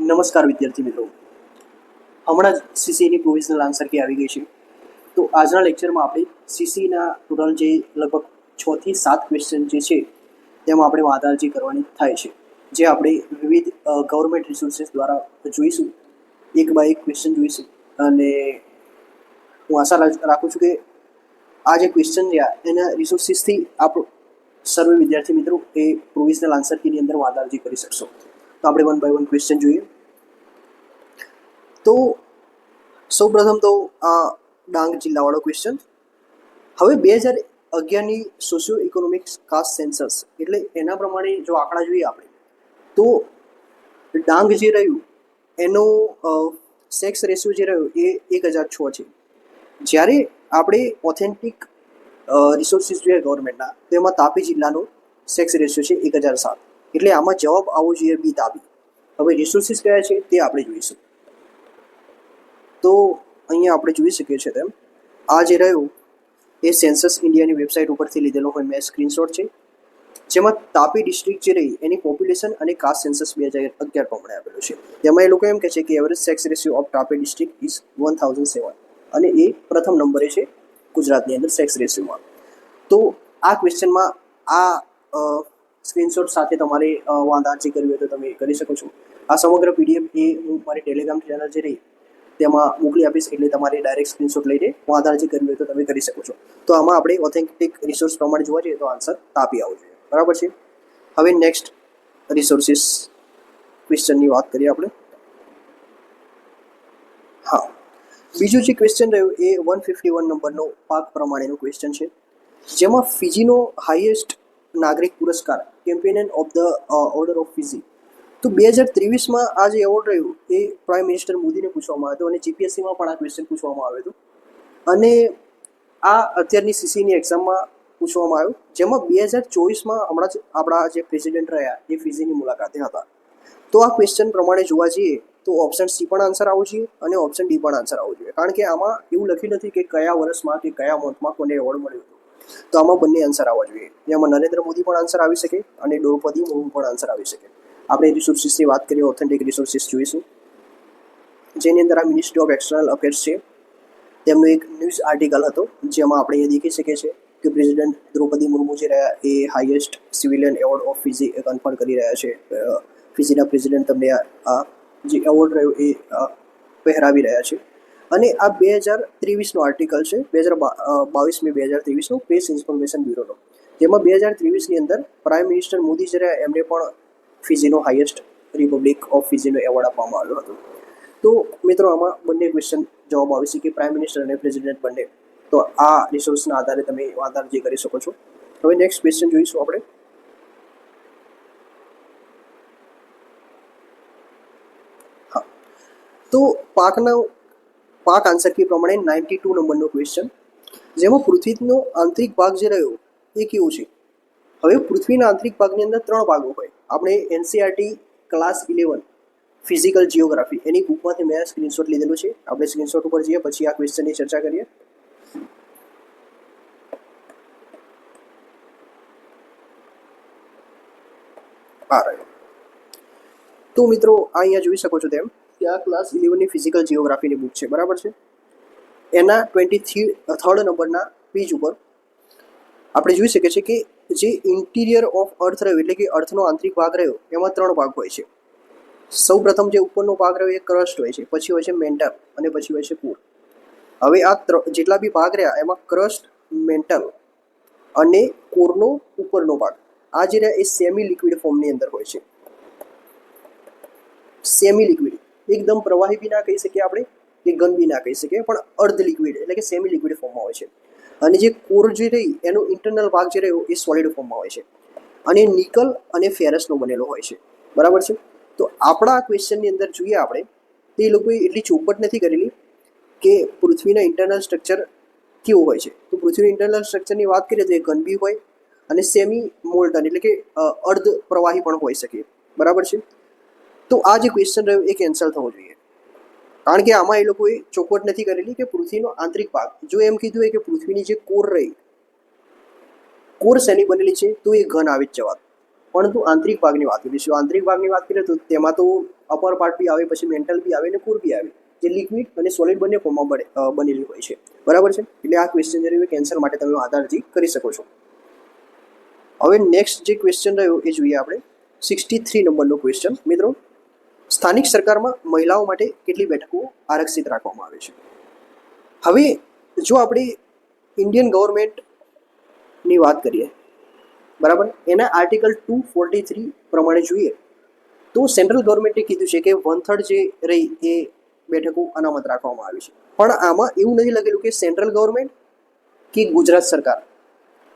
નમસ્કાર વિદ્યાર્થી મિત્રો. હમણાં જ સીસીની પ્રોવિઝનલ આન્સર કી આવી ગઈ છે. તો આજના લેક્ચરમાં આપણે સીસીના ટોટલ જે લગભગ છ થી સાત ક્વેશ્ચન જે છે, તેમાં આપણે વાંધાજી કરવાની થાય છે. જે આપણે વિવિધ ગવર્મેન્ટ રિસોર્સિસ દ્વારા જોઈશું. એક બાય એક ક્વેશ્ચન જોઈશું. અને હું આશા રાખ- છું કે આ જે ક્વેશ્ચન રહ્યા, એના રિસોર્સિસથી આપ સર્વે વિદ્યાર્થી મિત્રો એ પ્રોવિઝનલ આન્સર કીની અંદર વાંધાજી કરી શકશો. તો આપણે વન બાય વન ક્વેશ્ચન જોઈએ. તો સૌપ્રથમ તો આ ડાંગ જિલ્લાવાળો ક્વેશ્ચન હવે બે હજાર અગિયારની સોશિયો ઇકોનોમિક કાસ્ટ સેન્સસ એટલે એના પ્રમાણે જો આંકડા જોઈએ આપણે, તો ડાંગ જે રહ્યું, એનો સેક્સ રેશિયો જે રહ્યો એ એક હજાર છ છે. જ્યારે આપણે ઓથેન્ટિક રિસોર્સિસ જોઈએ ગવર્મેન્ટના તો એમાં તાપી જિલ્લાનો સેક્સ રેશિયો છે એક હજાર સાત. એટલે આમાં જવાબ આવવો જોઈએ બી તાપી હવે રિસોર્સિસ કયા છે તે આપણે જોઈશું. તો અહીંયા આપણે જોઈ શકીએ છીએ તેમ, આ જે રહ્યું એ સેન્સસ ઇન્ડિયાની વેબસાઇટ ઉપરથી લીધેલો હોય મેં સ્ક્રીનશોટ છે. જેમાં તાપી ડિસ્ટ્રિક્ટ જે રહી એની પોપ્યુલેશન અને કાસ્ટ સેન્સસ બે હજાર અગિયાર પ્રમાણે આપેલું છે. તેમાં એ લોકો એમ કહે છે કે average sex ratio of Tapi district is one thousand seven અને એ પ્રથમ નંબરે છે ગુજરાતની અંદર સેક્સ રેશિયોમાં તો આ ક્વેશ્ચનમાં આ સ્ક્રીનશોટ સાથે તમારે વાંધા વાંધાજી કરવી હોય તો તમે કરી શકો છો. આ સમગ્ર પીડીએફ એ હું મારી ટેલિગ્રામ ચેનલ જે રહી, તેમાં મોકલી આપીશ એટલે તમારે ડાયરેક્ટ સ્ક્રીનશોટ લઈને વાંધાજી કરવી હોય તો તમે કરી શકો છો. તો આમાં આપણે ઓથેન્ટિક રિસોર્સ પ્રમાણે જોવા જઈએ તો આન્સર તાપી આવવો જોઈએ. બરાબર છે? હવે નેક્સ્ટ રિસોર્સિસ ક્વેશ્ચનની વાત કરીએ આપણે. હા. બીજું જે ક્વેશ્ચન રહ્યું એ વન ફિફ્ટી વન નંબરનો પાક પ્રમાણેનો ક્વેશ્ચન છે. જેમાં ફિજીનો હાઈએસ્ટ નાગરિક પુરસ્કાર companion of the order of Fiji તો બે હજાર ત્રેવીસમાં આ જે એવોર્ડ રહ્યું, એ પ્રાઇમ મિનિસ્ટર મોદીને પૂછવામાં આવ્યો હતો અને જીપીએસસીમાં પણ આ ક્વેશ્ચન પૂછવામાં આવ્યો હતો. અને આ અત્યારની સીસીની એક્ઝામમાં પૂછવામાં આવ્યું, જેમાં બે હજાર ચોવીસમાં હમણાં જ આપણા જે પ્રેસિડેન્ટ રહ્યા, એ ફિઝીની મુલાકાતે હતા. તો આ ક્વેશ્ચન પ્રમાણે જોવા જઈએ, તો ઓપ્શન સી પણ આન્સર આવવો જોઈએ અને ઓપ્શન ડી પણ આન્સર આવવો જોઈએ. કારણ કે આમાં એવું લખ્યું નથી કે કયા વર્ષમાં કે કયા મંથમાં કોને એવોર્ડ મળ્યો હતો. તો આમાં બંને આન્સર આવવા જોઈએ. એમાં નરેન્દ્ર મોદી પણ આન્સર આવી શકે અને દ્રૌપદી મુર્મુ પણ આન્સર આવી શકે. આપણે રિસોર્સિસની વાત કરીએ ઓથેન્ટિક રિસોર્સિસ જોઈશું. જેની અંદર આ મિનિસ્ટ્રી ઓફ એક્સટર્નલ અફેર્સ છે. તેમનો એક ન્યૂઝ આર્ટિકલ હતો, જેમાં આપણે એ દેખી શકીએ છીએ કે પ્રેસિડેન્ટ દ્રૌપદી મુર્મુ જે રહ્યા, એ highest civilian award of Fiji confirm કરી રહ્યા છે. ફિઝીના પ્રેસિડેન્ટ તમને આ જે એવોર્ડ રહ્યો, એ પહેરાવી રહ્યા છે. અને આ બે હજાર ત્રેવીસનો આર્ટિકલ છે, બે હજાર બાવીસમી બે હજાર ત્રેવીસનો પ્રેસ ઇન્ફોર્મેશન બ્યુરોનો જેમાં બે હજાર ત્રેવીસની અંદર પ્રાઇમ મિનિસ્ટર મોદી જ્યારે એમને પણ ફિજીનો હાઈએસ્ટ રિપબ્લિક ઓફ ફિજીનો એવોર્ડ આપવામાં આવ્યો હતો. તો મિત્રો, આમાં બંને ક્વેશ્ચન જવાબ છે કે પ્રાઇમ મિનિસ્ટર અને પ્રેસિડેન્ટ બંને. તો આ રિસોર્સના આધારે તમે આધાર જે કરી શકો છો. હવે નેક્સ્ટ ક્વેશ્ચન જોઈશું આપણે. હા. તો પાકના પાક આન્સર કી પ્રમાણે નાઇન્ટી ટુ નંબરનો ક્વેશ્ચન જેમાં પૃથ્વીનો આંતરિક ભાગ જે રહ્યો, એ કેવો છે? હવે પૃથ્વીના આંતરિક ભાગની અંદર ત્રણ ભાગો હોય. આપણે NCERT class eleven physical geography એની બુકમાંથી મેં સ્ક્રીનશોટ લીધેલો છે. આપણે સ્ક્રીનશોટ ઉપર જઈએ, પછી આ ક્વેશ્ચનની ચર્ચા કરીએ. આ રહ્યો. તો મિત્રો, આ અહીંયા જોઈ શકો છો તેમ. કે આ ક્લાસ ઇલેવનની ફિઝિકલ જિયોગ્રાફીની બુક છે, બરાબર છે? એના ટ્વેન્ટી થ્રી થર્ડ નંબરના પેજ ઉપર આપણે જોઈ શકીએ છીએ કે જે ઇન્ટિરિયર ઓફ અર્થ રહ્યો, એટલે કે અર્થનો આંતરિક ભાગ રહ્યો, એમાં ત્રણ ભાગ હોય છે. સૌ પ્રથમ જે ઉપરનો ભાગ રહ્યો, એ ક્રસ્ટ હોય છે, પછી હોય છે મેન્ટલ અને પછી હોય છે પૂર. હવે આ જેટલા બી ભાગ રહ્યા, એમાં ક્રસ્ટ મેન્ટલ અને કોરનો ઉપરનો ભાગ. આ જે રહ્યા, એ સેમી લિક્વિડ ફોર્મની અંદર હોય છે. સેમી લિક્વિડ એકદમ પ્રવાહી બી ના કહી શકીએ આપણે કે ઘન બી ના કહી શકીએ, પણ અર્ધ લિક્વિડ એટલે કે સેમી લિક્વિડ ફોર્મમાં હોય છે. અને જે કોર જે રહી એનો ઇન્ટરનલ ભાગ જે રહ્યો એ સોલિડ ફોર્મમાં હોય છે. અને નિકલ અને ફેરસનો બનેલો હોય છે. બરાબર છે? તો આપણા ક્વેશ્ચનની અંદર જોઈએ આપણે, તે લોકોએ એટલી ચોપટ નથી કરેલી કે પૃથ્વીના ઇન્ટરનલ સ્ટ્રક્ચર કેવું હોય છે. તો પૃથ્વીના ઇન્ટરનલ સ્ટ્રક્ચરની વાત કરીએ તો એ ઘન હોય અને સેમી મોલ્ટન એટલે કે અર્ધ પ્રવાહી પણ હોઈ શકે. બરાબર છે? તો આ જે ક્વેશ્ચન રહ્યો, એ કેન્સલ થવો જોઈએ. કારણ કે આમાં એ લોકોએ ચોખવટ નથી કરેલી કે પૃથ્વીનો આંતરિક ભાગ. જો એમ કીધું હોય કે પૃથ્વીની જે કોર રહી, કોર શેની બનેલી છે, તો એ ઘન આવી જ જવાત પરંતુ આંતરિક ભાગની વાત કરીશું આંતરિક ભાગની વાત કરીએ તો તેમાં તો અપર પાર્ટ બી આવે, પછી મેન્ટલ બી આવે અને કોર બી આવે. જે લિક્વિડ અને સોલિડ બંને ફોર્મમાં બને બનેલી હોય છે. બરાબર છે? એટલે આ ક્વેશ્ચન જે કેન્સર માટે તમે આધાર અરજી કરી શકો છો. હવે નેક્સ્ટ જે ક્વેશ્ચન રહ્યો એ જોઈએ આપણે. સિક્સટી થ્રી નંબરનો ક્વેશ્ચન મિત્રો સ્થાનિક સરકારમાં મહિલાઓ માટે કેટલી બેઠકો આરક્ષિત રાખવામાં આવે છે? હવે, જો આપણે ઇન્ડિયન ગવર્મેન્ટની વાત કરીએ, બરાબર? એના આર્ટિકલ ટુ ફોર્ટી થ્રી પ્રમાણે જોઈએ, તો સેન્ટ્રલ ગવર્મેન્ટે કીધું છે કે વન થર્ડ જે રહી એ બેઠકો અનામત રાખવામાં આવી છે. પણ આમાં એવું નથી લખેલું કે સેન્ટ્રલ ગવર્મેન્ટ કે ગુજરાત સરકાર.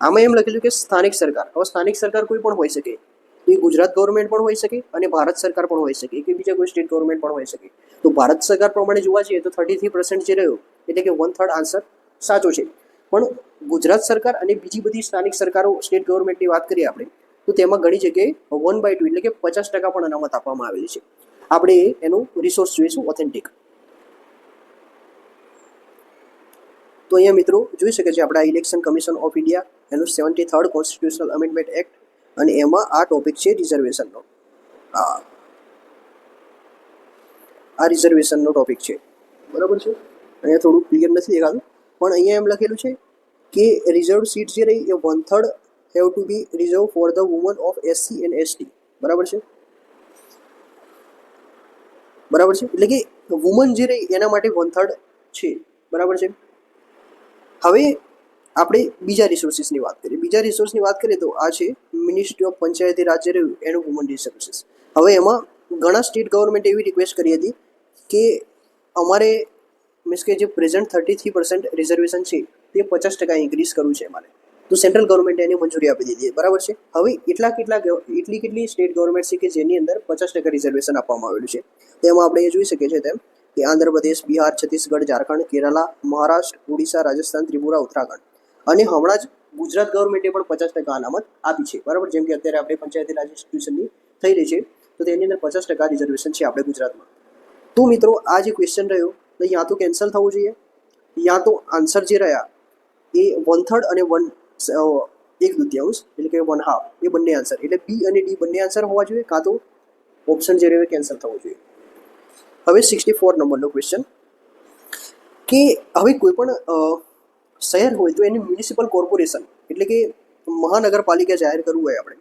આમાં એમ લખેલું કે સ્થાનિક સરકાર. હવે સ્થાનિક સરકાર કોઈ પણ હોઈ શકે. તો એ ગુજરાત ગવર્મેન્ટ પણ હોઈ શકે અને ભારત સરકાર પણ હોઈ શકે. કે બીજા કોઈ સ્ટેટ ગવર્મેન્ટ પણ હોઈ શકે. તો ભારત સરકાર પ્રમાણે જોવા જઈએ તો થર્ટી થ્રી પર્સન્ટ જે રહ્યો, એટલે કે વન થર્ડ આન્સર સાચો છે. પણ ગુજરાત સરકાર અને બીજી બધી સ્થાનિક સરકારો સ્ટેટ ગવર્મેન્ટની વાત કરીએ આપણે, તો તેમાં ઘણી જગ્યાએ વન બાય ટુ એટલે કે પચાસ ટકા પણ અનામત આપવામાં આવેલી છે. આપણે એનું રિસોર્સ જોઈશું ઓથેન્ટિક તો અહીંયા મિત્રો, જોઈ શકે છે આપણા ઇલેક્શન કમિશન ઓફ ઇન્ડિયા એનું seventy third constitutional amendment act અને એમાં આ ટોપિક છે રિઝર્વેશનનો હા. આ રિઝર્વેશનનો ટોપિક છે. બરાબર છે? અહીંયા થોડું ક્લિયર નથી દેખાતું. પણ અહીંયા એમ લખેલું છે કે રિઝર્વ સીટ જે રહી એ one third have to be reserve for the woman of SC and ST બરાબર છે? બરાબર છે? એટલે કે વુમન જે રહી એના માટે વન થર્ડ છે. બરાબર છે? હવે આપણે બીજા રિસોર્સિસની વાત કરીએ. બીજા રિસોર્સની વાત કરીએ તો આ છે મિનિસ્ટ્રી ઓફ પંચાયતી રાજ્ય રહ્યું, એનું વુમન રિસોર્સિસ હવે એમાં ઘણા સ્ટેટ ગવર્મેન્ટ એવી રિક્વેસ્ટ કરી હતી કે અમારે મીન્સ કે જે present thirty three percent reservation છે, તે પચાસ ટકા ઇન્ક્રીઝ કરવું છે અમારે. તો સેન્ટ્રલ ગવર્મેન્ટે એની મંજૂરી આપી દીધી બરાબર છે? હવે એટલા કેટલા એટલી કેટલી સ્ટેટ ગવર્મેન્ટ છે કે જેની અંદર પચાસ ટકા રિઝર્વેશન આપવામાં આવેલું છે? તેમાં આપણે એ જોઈ શકીએ છીએ તેમ કે આંધ્રપ્રદેશ, બિહાર, છત્તીસગઢ, ઝારખંડ, કેરાલા, મહારાષ્ટ્ર, ઓડિશા, રાજસ્થાન, ત્રિપુરા, ઉત્તરાખંડ. અને હમણાં જ ગુજરાત ગવર્મેન્ટે પણ પચાસ ટકા અનામત આપી છે. બરાબર? જેમ કે અત્યારે આપણે પંચાયતી રાજ ઇન્સ્ટિટ્યુશનની થઈ રહી છે, તો તેની અંદર પચાસ ટકા રિઝર્વેશન છે આપણે ગુજરાતમાં. તો મિત્રો, આ જે ક્વેશ્ચન રહ્યો, તો યા તો કેન્સલ થવું જોઈએ, યા તો આન્સર જે રહ્યા, એ વન થર્ડ અને વન એક દૃત્યાંશ એટલે કે વન હાફ એ બંને આન્સર એટલે બી અને ડી બંને આન્સર હોવા જોઈએ, કાં તો ઓપ્શન જે રહ્યો કેન્સલ થવો જોઈએ. હવે સિક્સટી ફોર નંબરનો ક્વેશ્ચન કે હવે કોઈ પણ શહેર હોય તો એની મ્યુનિસિપલ કોર્પોરેશન એટલે કે મહાનગરપાલિકા જાહેર કરવું હોય આપણે.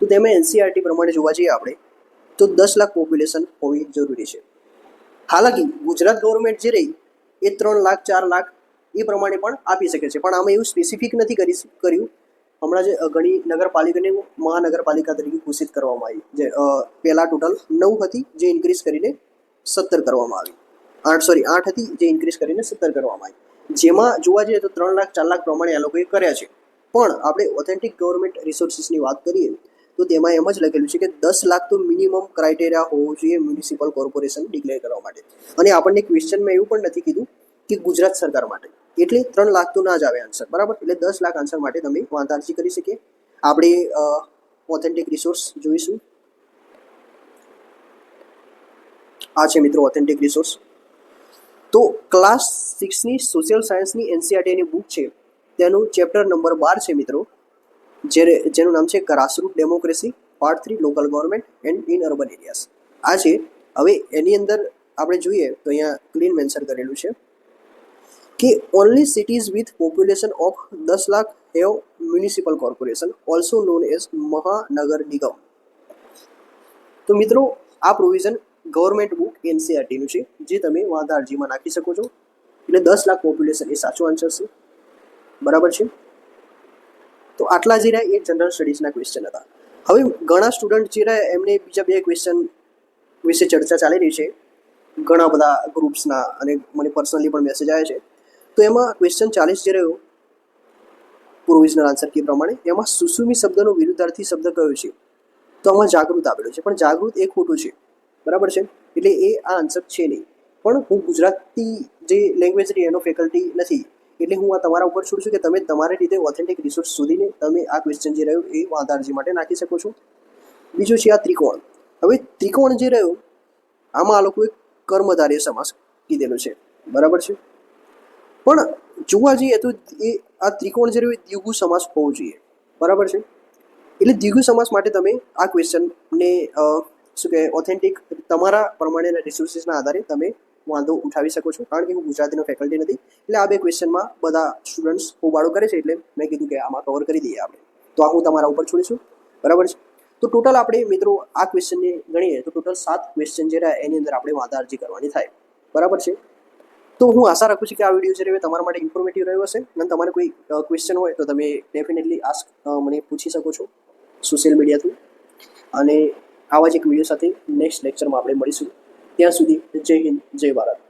તો તેમાં એનસીઆરટી પ્રમાણે જોવા જઈએ આપણે, તો દસ લાખ પોપ્યુલેશન હોવી જરૂરી છે. હાલાકી, ગુજરાત ગવર્મેન્ટ જે રહી, એ ત્રણ લાખ, ચાર લાખ એ પ્રમાણે પણ આપી શકે છે. પણ આમાં એવું સ્પેસિફિક નથી કરી કર્યું. હમણાં જે ઘણી નગરપાલિકાને મહાનગરપાલિકા તરીકે ઘોષિત કરવામાં આવી. જે પહેલાં ટોટલ નવ હતી, જે ઇન્ક્રીઝ કરીને સત્તર કરવામાં આવી. આઠ સોરી આઠ હતી, જે ઇન્ક્રીઝ કરીને સત્તર કરવામાં આવી. જેમાં જોવા જઈએ તો ત્રણ લાખ, ચાર લાખ પ્રમાણે આ લોકોએ કર્યા છે. પણ આપણે ઓથેન્ટિક ગવર્મેન્ટ રિસોર્સિસની વાત કરીએ, તો તેમાં એમ જ લખેલું છે કે દસ લાખ તો મિનિમમ ક્રાઇટેરિયા હોવો જોઈએ મ્યુનિસિપલ કોર્પોરેશન ડિક્લેર કરવા માટે. અને આપણને ક્વેશ્ચનમાં એવું પણ નથી કીધું કે ગુજરાત સરકાર માટે. એટલે ત્રણ લાખ તો ના જ આવે આન્સર બરાબર? એટલે દસ લાખ આન્સર માટે તમે વાંધા અરજી કરી શકીએ. આપણે ઓથેન્ટિક રિસોર્સ જોઈશું. આ છે મિત્રો ઓથેન્ટિક રિસોર્સ તો ક્લાસ સિક્સની સોશિયલ સાયન્સની એનસીઆરટીની બુક છે. તેનું ચેપ્ટર નંબર બાર છે મિત્રો જે જેનું નામ છે grassroot democracy part three local government and in urban areas આ છે. હવે એની અંદર આપણે જોઈએ તો અહીંયા ક્લીન મેન્શન કરેલું છે કે only cities with population of દસ lakh have municipal corporation also known as Mahanagar Nigam. તો મિત્રો, આ પ્રોવિઝન ગવર્મેન્ટ બુક એનસીઆરટીનું છે, જે તમે વાંધા અરજીમાં નાખી શકો છો. એટલે દસ લાખ પોપ્યુલેશન એ સાચો આન્સર છે. બરાબર છે? તો આટલા જે રહ્યા એ જનરલ સ્ટડીઝના ક્વેશ્ચન હતા. હવે ઘણા સ્ટુડન્ટ જે રહ્યા એમને બીજા બે ક્વેશ્ચન વિશે ચર્ચા ચાલી રહી છે. ઘણા બધા ગ્રુપ્સના અને મને પર્સનલી પણ મેસેજ આવ્યા છે. તો એમાં ક્વેશ્ચન ચાલીસ જે રહ્યો પ્રોવિઝનલ આન્સર કી પ્રમાણે, એમાં સુસુમી શબ્દનો વિરુદ્ધાર્થી શબ્દ કયો છે? તો આમાં જાગૃત આપેલો છે. પણ જાગૃત એ ખોટું છે. બરાબર છે? એટલે એ આ આન્સર છે નહીં. પણ હું ગુજરાતી જે લેંગ્વેજ રહી એનો ફેકલ્ટી નથી, એટલે હું આ તમારા ઉપર છોડું છું કે તમે તમારી રીતે ઓથેન્ટિક રિસોર્સ શોધીને તમે આ ક્વેશ્ચન જે રહ્યો એ વાંધારજી માટે નાખી શકો છો. બીજું છે આ ત્રિકોણ. હવે ત્રિકોણ જે રહ્યો, આમાં આ લોકોએ કર્મધાર્ય સમાસ કીધેલો છે. બરાબર છે? પણ જોવા જઈએ તો એ આ ત્રિકોણ જે રહ્યો એ દ્વિગુ સમાસ હોવો જોઈએ. બરાબર છે? એટલે દ્વિગુ સમાસ માટે તમે આ ક્વેશ્ચનને શું કે ઓથેન્ટિક તમારા પ્રમાણેના રિસોર્સિસના આધારે તમે વાંધો ઉઠાવી શકો છો. કારણ કે હું ગુજરાતીનો ફેકલ્ટી નથી, એટલે આ બે ક્વેશ્ચનમાં બધા સ્ટુડન્ટ્સ હોબાળો કરે છે, એટલે મેં કીધું કે આમાં કવર કરી દઈએ આપણે. તો આ હું તમારા ઉપર છોડીશું. બરાબર છે? તો ટોટલ આપણે મિત્રો આ ક્વેશ્ચનને ગણીએ, તો ટોટલ સાત ક્વેશ્ચન જે રહ્યા એની અંદર આપણે વાંધા અરજી કરવાની થાય. બરાબર છે? તો હું આશા રાખું છું કે આ વીડિયો જે રહ્યો તમારા માટે ઇન્ફોર્મેટિવ રહ્યો હશે. અને તમારે કોઈ ક્વેશ્ચન હોય તો તમે ડેફિનેટલી આસ્ક મને પૂછી શકો છો સોશિયલ મીડિયા થ્રુ અને આવા જ એક વીડિયો સાથે નેક્સ્ટ લેક્ચરમાં આપણે મળીશું. ત્યાં સુધી જય હિન્દ, જય ભારત.